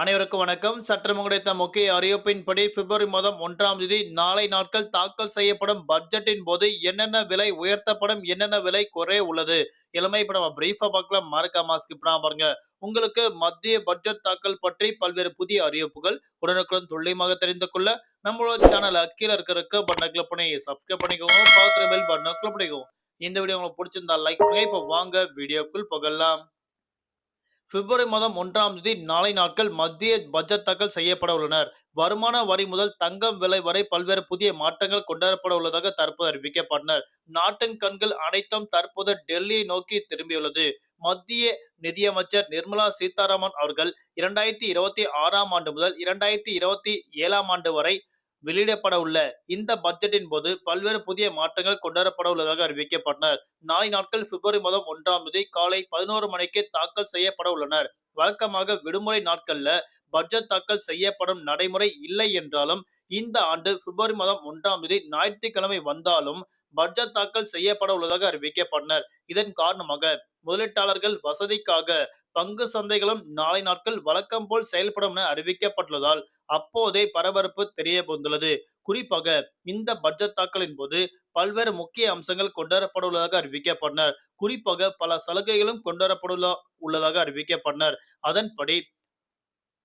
அனைவருக்கும் வணக்கம். சற்று கிடைத்த முக்கிய அறிவிப்பின்படி பிப்ரவரி மாதம் ஒன்றாம் தேதி நாளை நாட்கள் தாக்கல் செய்யப்படும் பட்ஜெட்டின் போது என்னென்ன விலை உயர்த்தப்படும் என்னென்ன விலை குறைய உள்ளது? இளமை இப்ப நம்ம பிரீஃபா பார்க்கலாம். மறக்காம ஸ்கிப் பாருங்க. உங்களுக்கு மத்திய பட்ஜெட் தாக்கல் பற்றி பல்வேறு புதிய அறிவிப்புகள் உடனுக்குடன் துல்லியமாக தெரிந்து கொள்ள நம்மளோட சேனல் அக்கீழ இருக்கிறதுக்கு பட்டனை கிளிக் பண்ணி சப்ஸ்கிரைப் பண்ணிக்கோங்க. பார்க்குற பெல் பட்டனை கிளிக் பண்ணிக்கோங்க. இந்த வீடியோ உங்களுக்கு பிடிச்சிருந்தா லைக் பண்ணுங்க. இப்போ வாங்க வீடியோக்குள் போகலாம். பிப்ரவரி மாதம் ஒன்றாம் தேதி நாளை நாட்கள் மத்திய பட்ஜெட் தாக்கல் செய்யப்பட உள்ளனர். வருமான வரி முதல் தங்கம் விலை வரை பல்வேறு புதிய மாற்றங்கள் கொண்டாடப்பட உள்ளதாக தற்போது அறிவிக்கப்பட்டனர். நாட்டின் கண்கள் அனைத்தும் தற்போது டெல்லியை நோக்கி திரும்பியுள்ளது. மத்திய நிதியமைச்சர் நிர்மலா சீதாராமன் அவர்கள் இரண்டாயிரத்தி இருபத்தி ஆறாம் ஆண்டு முதல் இரண்டாயிரத்தி இருபத்தி ஏழாம் ஆண்டு வரை வெளியிடப்பட உள்ள இந்த பட்ஜெட்டின் போது பல்வேறு புதிய மாற்றங்கள் கொண்டுவரப்பட உள்ளதாக அறிவிக்கப்பட்டனர். நாளை நாட்கள் பிப்ரவரி மாதம் ஒன்றாம் தேதி காலை பதினோரு மணிக்கு தாக்கல் செய்யப்பட உள்ளனர். வழக்கமாக விடுமுறை நாட்கள்ல பட்ஜெட் தாக்கல் செய்யப்படும் நடைமுறை இல்லை என்றாலும் இந்த ஆண்டு பிப்ரவரி மாதம் ஒன்றாம் தேதி ஞாயிற்றுக்கிழமை வந்தாலும் பட்ஜெட் தாக்கல் செய்யப்பட உள்ளதாக அறிவிக்கப்பட்டனர். இதன் காரணமாக முதலீட்டாளர்கள் வசதிக்காக பங்கு சந்தைகளும் நாளை நாட்கள் வழக்கம் போல் செயல்படும் என அறிவிக்கப்பட்டுள்ளதால் அப்போதே பரபரப்பு தெரிய வந்துள்ளது குறிப்பாக இந்த பட்ஜெட் தாக்கலின் போது பல்வேறு முக்கிய அம்சங்கள் கொண்டுவரப்பட உள்ளதாக அறிவிக்கப்பட்டனர். குறிப்பாக பல சலுகைகளும் கொண்டுவரப்பட உள்ளதாக அறிவிக்கப்பட்டனர். அதன்படி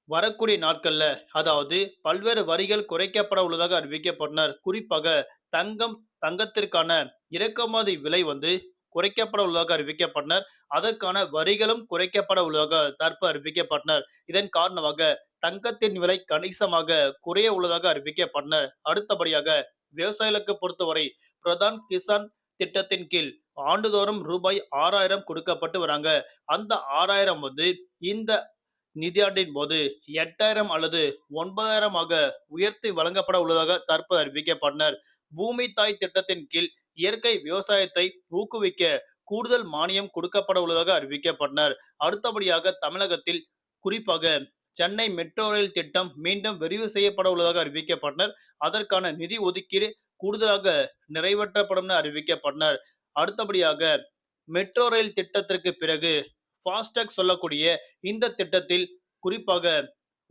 வரக்கூடிய நாட்கள்ல அதாவது பல்வேறு வரிகள் குறைக்கப்பட உள்ளதாக அறிவிக்கப்பட்டனர். குறிப்பாக தங்கம் தங்கத்திற்கான இறக்குமதி விலை வந்து குறைக்கப்பட உள்ளதாக அறிவிக்கப்பட்டனர். அதற்கான வரிகளும் குறைக்கப்பட உள்ளதாக தற்போது அறிவிக்கப்பட்டனர். இதன் காரணமாக தங்கத்தின் விலை கணிசமாக குறைய உள்ளதாக அறிவிக்கப்பட்டனர் அடுத்தபடியாக விவசாயிகளுக்கு பொறுத்தவரை பிரதான் கிசான் திட்டத்தின் கீழ் ஆண்டுதோறும் ரூபாய் ஆறாயிரம் கொடுக்கப்பட்டு வராங்க. அந்த ஆறாயிரம் வந்து இந்த நிதியாண்டின் போது எட்டாயிரம் அல்லது ஒன்பதாயிரமாக உயர்த்தி வழங்கப்பட உள்ளதாக தற்போது அறிவிக்கப்பட்டனர் பூமி தாய் திட்டத்தின் கீழ் இயற்கை விவசாயத்தை ஊக்குவிக்க கூடுதல் மானியம் கொடுக்கப்பட உள்ளதாக அறிவிக்கப்பட்டனர் அடுத்தபடியாக தமிழகத்தில் குறிப்பாக சென்னை மெட்ரோ ரயில் திட்டம் மீண்டும் விரிவு செய்யப்பட உள்ளதாக அறிவிக்கப்பட்டனர். அதற்கான நிதி ஒதுக்கீடு கூடுதலாக நிறைவேற்றப்படும் என அறிவிக்கப்பட்டனர். அடுத்தபடியாக மெட்ரோ ரயில் திட்டத்திற்கு பிறகு ஃபாஸ்டாக் சொல்லக்கூடிய இந்த திட்டத்தில் குறிப்பாக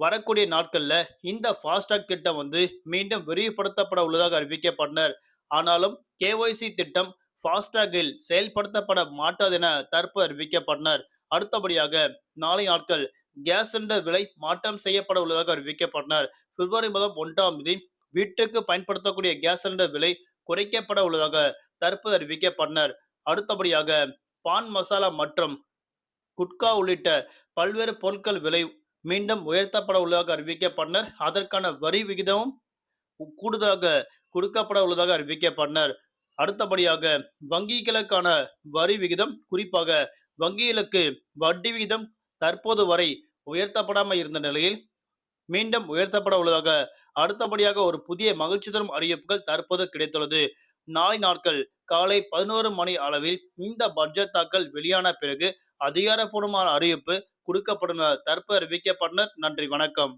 வரக்கூடிய நாட்கள்ல இந்த ஃபாஸ்டாக் திட்டம் வந்து மீண்டும் விரிவுபடுத்தப்பட உள்ளதாக அறிவிக்கப்பட்டனர். ஆனாலும் கேஒய்சி திட்டம் ஃபாஸ்டாகில் செயல்படுத்தப்பட மாட்டாது என தற்போது அறிவிக்கப்பட்டனர். அடுத்தபடியாக நாளை நாட்கள் கேஸ் சிலிண்டர் விலை மாற்றம் செய்யப்பட உள்ளதாக அறிவிக்கப்பட்டனர். பிப்ரவரி மாதம் ஒன்றாம் தேதி வீட்டுக்கு பயன்படுத்தக்கூடிய கேஸ் சிலிண்டர் விலை குறைக்கப்பட உள்ளதாக தற்போது அறிவிக்கப்பட்டனர். அடுத்தபடியாக பான் மசாலா மற்றும் குட்கா உள்ளிட்ட பல்வேறு பொருட்கள் விலை மீண்டும் உயர்த்தப்பட உள்ளதாக அறிவிக்கப்பட்டனர். அதற்கான வரி விகிதமும் கூடுதலாக கொடுக்கப்பட உள்ளதாக அறிவிக்கப்பட்டனர். அடுத்தபடியாக வங்கிகளுக்கான வரி விகிதம் குறிப்பாக வங்கிகளுக்கு வட்டி விகிதம் தற்போது வரை உயர்த்தப்படாமல் இருந்த நிலையில் மீண்டும் உயர்த்தப்பட உள்ளதாக அடுத்தபடியாக ஒரு புதிய மகிழ்ச்சி தரும் அறிவிப்புகள் தற்போது கிடைத்துள்ளது. நாளை நாட்கள் காலை பதினோரு மணி அளவில் இந்த பட்ஜெட் தாக்கல் வெளியான பிறகு அதிகாரப்பூர்வமான அறிவிப்பு கொடுக்கப்படும் தற்போது அறிவிக்கப்பட்டனர் நன்றி வணக்கம்.